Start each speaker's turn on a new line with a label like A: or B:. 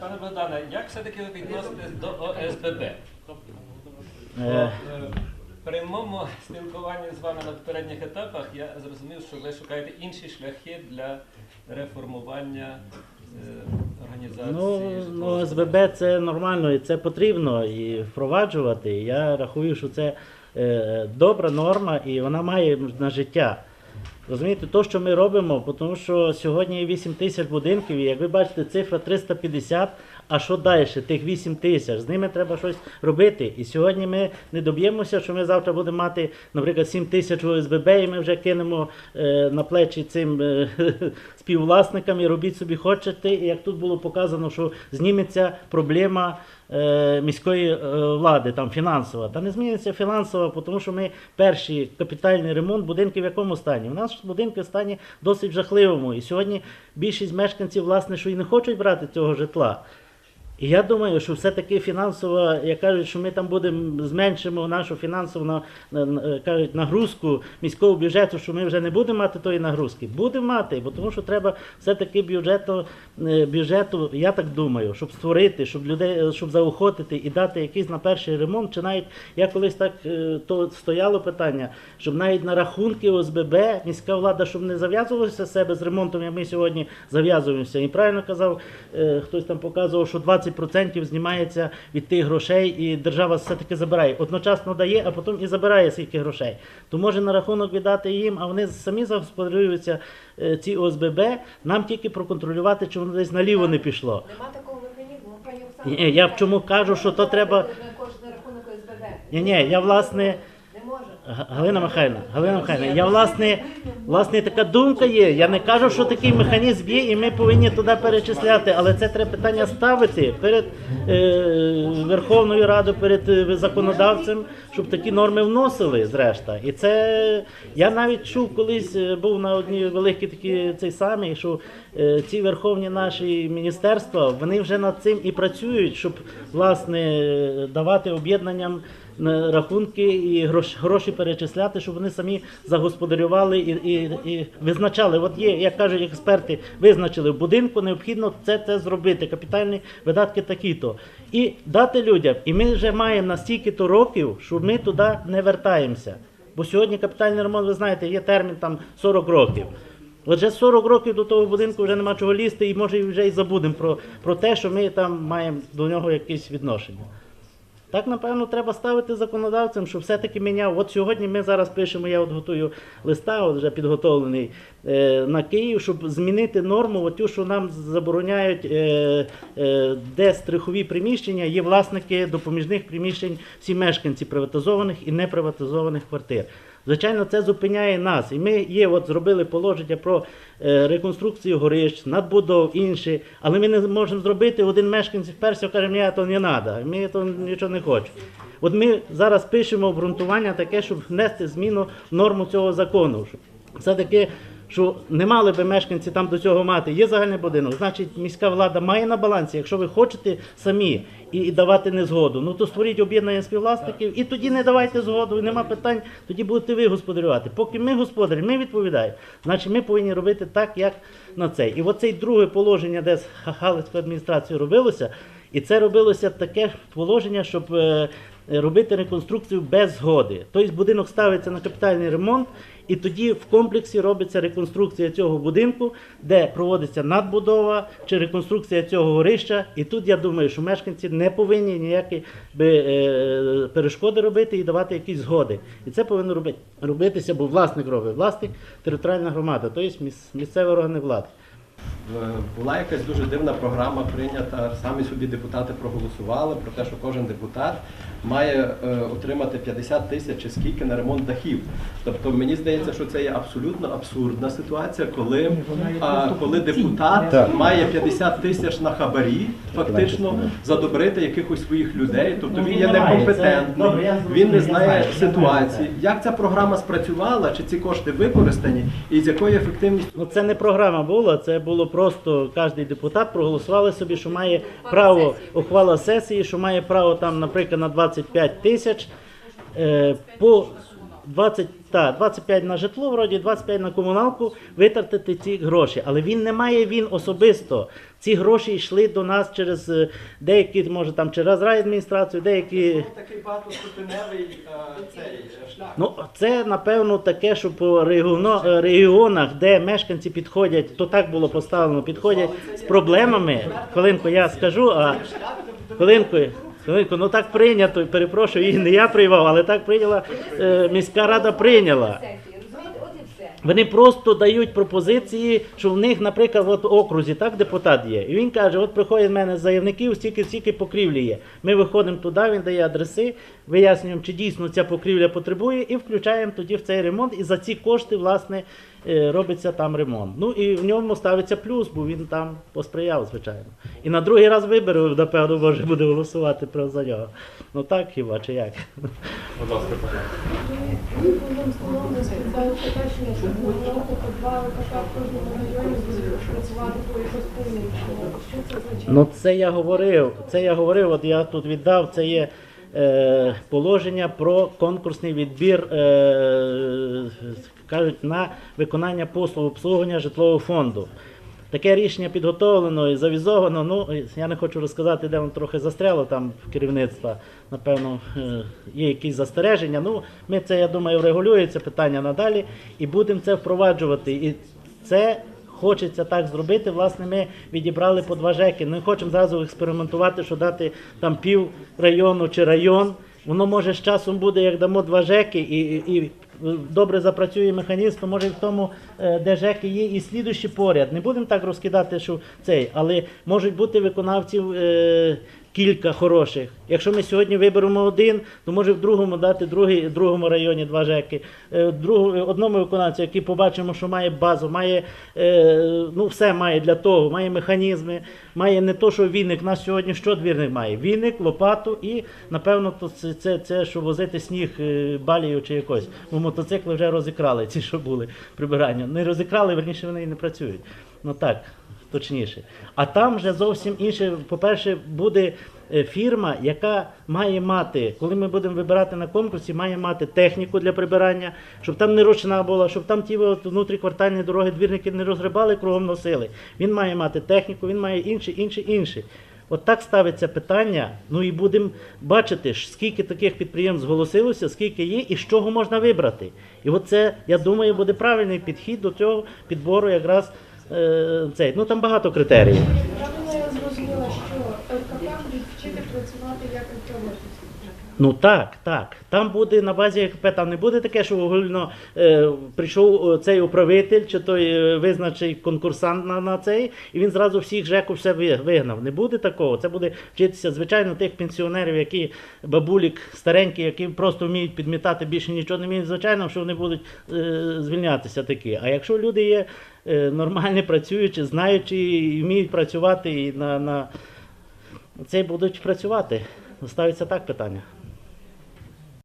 A: Пане Богдане, як все-таки ви відноситесь до ОСББ?
B: Е,
A: е, При моєму спілкуванні з вами на попередніх етапах я зрозумів, що ви шукаєте інші шляхи для реформування е, організації.
B: Ну, ну
A: житлового
B: СББ це нормально і це потрібно і впроваджувати. Я рахую, що це е, добра норма і вона має на життя. Розумієте, то, що ми робимо, тому що сьогодні є 8 тисяч будинків, і як ви бачите, цифра 350, а що далі? Тих 8 тисяч, з ними треба щось робити. І сьогодні ми не доб'ємося, що ми завтра будемо мати, наприклад, 7 тисяч ОСББ, і ми вже кинемо е, на плечі цим е, співвласникам і робіть собі хочете. І як тут було показано, що зніметься проблема е, міської е, влади, там фінансова. Та не зміниться фінансова, тому що ми перший капітальний ремонт будинків в якому стані? У нас будинки в стані досить жахливому. І сьогодні більшість мешканців, власне, що і не хочуть брати цього житла. І я думаю, що все-таки фінансово, як кажуть, що ми там будемо зменшимо нашу фінансову на, на- на- кажуть, нагрузку міського бюджету, що ми вже не будемо мати тої нагрузки. Будемо мати, бо тому що треба все-таки бюджету, е, бюджету, я так думаю, щоб створити, щоб людей, щоб заохотити і дати якийсь на перший ремонт. Чи навіть я колись так е, то стояло питання, щоб навіть на рахунки ОСББ міська влада, щоб не зав'язувалася себе з ремонтом, як ми сьогодні зав'язуємося. І правильно казав, е, хтось там показував, що 20% знімається від тих грошей, і держава все-таки забирає. Одночасно дає, а потім і забирає скільки грошей. То може на рахунок віддати їм, а вони самі загосподарюються е, ці ОСББ, нам тільки проконтролювати, чи воно десь наліво не пішло.
C: Нема такого механізму, пані Оксана.
B: Я в чому кажу, що то треба-. Ні, ні, я власне.
C: Не може.
B: Галина Михайлівна, Галина Михайлівна, я власне, власне така думка є. Я не кажу, що такий механізм є, і ми повинні туди перечисляти, але це треба питання ставити перед е, Верховною Радою, перед е, законодавцем, щоб такі норми вносили зрешта. І це я навіть чув колись, е, був на одній великій такій цей самий, що е, ці верховні наші міністерства вони вже над цим і працюють, щоб власне давати об'єднанням на рахунки і грош, гроші перечисляти, щоб вони самі загосподарювали і, і, і визначали. От є, як кажуть експерти, визначили в будинку, необхідно це, це зробити. Капітальні видатки такі-то. І дати людям. І ми вже маємо настільки-то років, що ми туди не вертаємося. Бо сьогодні капітальний ремонт, ви знаєте, є термін там 40 років. Отже, 40 років до того будинку вже нема чого лізти, і може вже і забудемо про, про те, що ми там маємо до нього якесь відношення. Так, напевно, треба ставити законодавцям, що все-таки міняв. От сьогодні ми зараз пишемо, я от готую листа, от вже підготовлений е, на Київ, щоб змінити норму, от ту, що нам забороняють, е, е, де страхові приміщення, є власники допоміжних приміщень, всі мешканці приватизованих і неприватизованих квартир. Звичайно, це зупиняє нас. І ми є, от зробили положення про е, реконструкцію горищ, надбудов, інші, але ми не можемо зробити. Один мешканець вперся, каже, мені то не треба, ми то нічого не хочемо. От ми зараз пишемо обґрунтування таке, щоб внести зміну в норму цього закону. Все-таки, що не мали би мешканці там до цього мати. Є загальний будинок, значить міська влада має на балансі, якщо ви хочете самі і, і давати незгоду, ну то створіть об'єднання співвласників і тоді не давайте згоду, і нема питань, тоді будете ви господарювати. Поки ми господарі, ми відповідаємо. Значить, ми повинні робити так, як на це. І оце друге положення, де з Галицькою адміністрацією робилося, і це робилося таке положення, щоб е, робити реконструкцію без згоди. Тобто будинок ставиться на капітальний ремонт, і тоді в комплексі робиться реконструкція цього будинку, де проводиться надбудова чи реконструкція цього горища. І тут я думаю, що мешканці не повинні ніякі би, е, перешкоди робити і давати якісь згоди. І це повинно робити, робитися, бо власник робить, власник територіальна громада, тобто міс- місцеві органи влади.
D: Е, Була якась дуже дивна програма прийнята. Самі собі депутати проголосували про те, що кожен депутат має е, отримати 50 тисяч чи скільки на ремонт дахів. Тобто мені здається, що це є абсолютно абсурдна ситуація, коли, а, коли депутат має 50 тисяч на хабарі, фактично задобрити якихось своїх людей. Тобто він є
B: Ну,
D: некомпетентний, він не знає ситуації. Як ця програма спрацювала, чи ці кошти використані, і з якою ефективністю
B: Ну це не програма була, це було просто кожен депутат проголосували собі, що має право ухвала сесії, що має право там, наприклад, на 25 тисяч е, по 20, та, 25 на житло, вроді 25 на комуналку, витратити ці гроші. Але він не має він особисто. Ці гроші йшли до нас через е, деякі, може там через райадміністрацію, деякі.
D: такий багатоступеневий цей шлях.
B: Ну, це напевно таке, що по регіоно, е, регіонах, де мешканці підходять, то так було поставлено, підходять з проблемами. Хвилинку я скажу, а хвилинку, ну так прийнято, перепрошую, і не я приймав, але так прийняла е, міська рада прийняла. Вони просто дають пропозиції, що в них, наприклад, в окрузі так депутат є. І він каже: от приходять в мене заявників, стільки стільки покрівлі є. Ми виходимо туди, він дає адреси, вияснюємо, чи дійсно ця покрівля потребує, і включаємо тоді в цей ремонт. І за ці кошти, власне, е, робиться там ремонт. Ну і в ньому ставиться плюс, бо він там посприяв, звичайно. І на другий раз вибори, напевно, може буде голосувати про за нього. Ну так хіба чи як?
E: Будь ласка?
B: Ну це я говорив. Це я говорив. От я тут віддав. Це є положення про конкурсний відбір. Е, кажуть на виконання послуг обслуговування житлового фонду. Таке рішення підготовлено і завізовано. Ну я не хочу розказати, де воно трохи застряло там керівництва. Напевно, е, є якісь застереження. Ну, ми це, я думаю, врегулюється питання надалі і будемо це впроваджувати. І це хочеться так зробити. Власне, ми відібрали по два жеки. Не хочемо зразу експериментувати, що дати там пів району чи район. Воно може з часом буде, як дамо два жеки, і, і, добре запрацює механізм, то може в тому, е, де жеки є, і слідущий поряд. Не будемо так розкидати, що цей, але можуть бути виконавців. Е, Кілька хороших. Якщо ми сьогодні виберемо один, то може в другому дати другий, другому районі два жеки. Е, одному виконавцю, який побачимо, що має базу, має е, ну все має для того, має механізми, має не то, що віник. Нас сьогодні що двірник має? Віник, лопату і напевно то це, це, це що возити сніг е, балію чи якось. Бо мотоцикли вже розікрали, ці, що були прибирання. Не розікрали, верніше вони і не працюють. Ну так точніше. А там вже зовсім інше. По-перше, буде е, фірма, яка має мати, коли ми будемо вибирати на конкурсі, має мати техніку для прибирання, щоб там не ручна була, щоб там ті от внутріквартальні дороги двірники не розгребали, кругом носили. Він має мати техніку, він має інше, інше, інше. От так ставиться питання. Ну і будемо бачити, скільки таких підприємств зголосилося, скільки є, і з чого можна вибрати. І от це, я думаю, буде правильний підхід до цього підбору якраз цей. Ну там багато критеріїв.
F: Правильно я зрозуміла, що РКП будуть вчити працювати як.
B: Ну так, так. Там буде на базі ЕКП, там не буде таке, що огульно е, прийшов е, цей управитель чи той е, визначений конкурсант на, на цей, і він зразу всіх ЖЕКу все вигнав. Не буде такого. Це буде вчитися, звичайно, тих пенсіонерів, які бабулік старенькі, які просто вміють підмітати, більше нічого не вміють. Звичайно, що вони будуть е, звільнятися такі. А якщо люди є е, нормальні, працюючі, знаючи і вміють працювати і на, на цей будуть працювати. Ставиться так питання.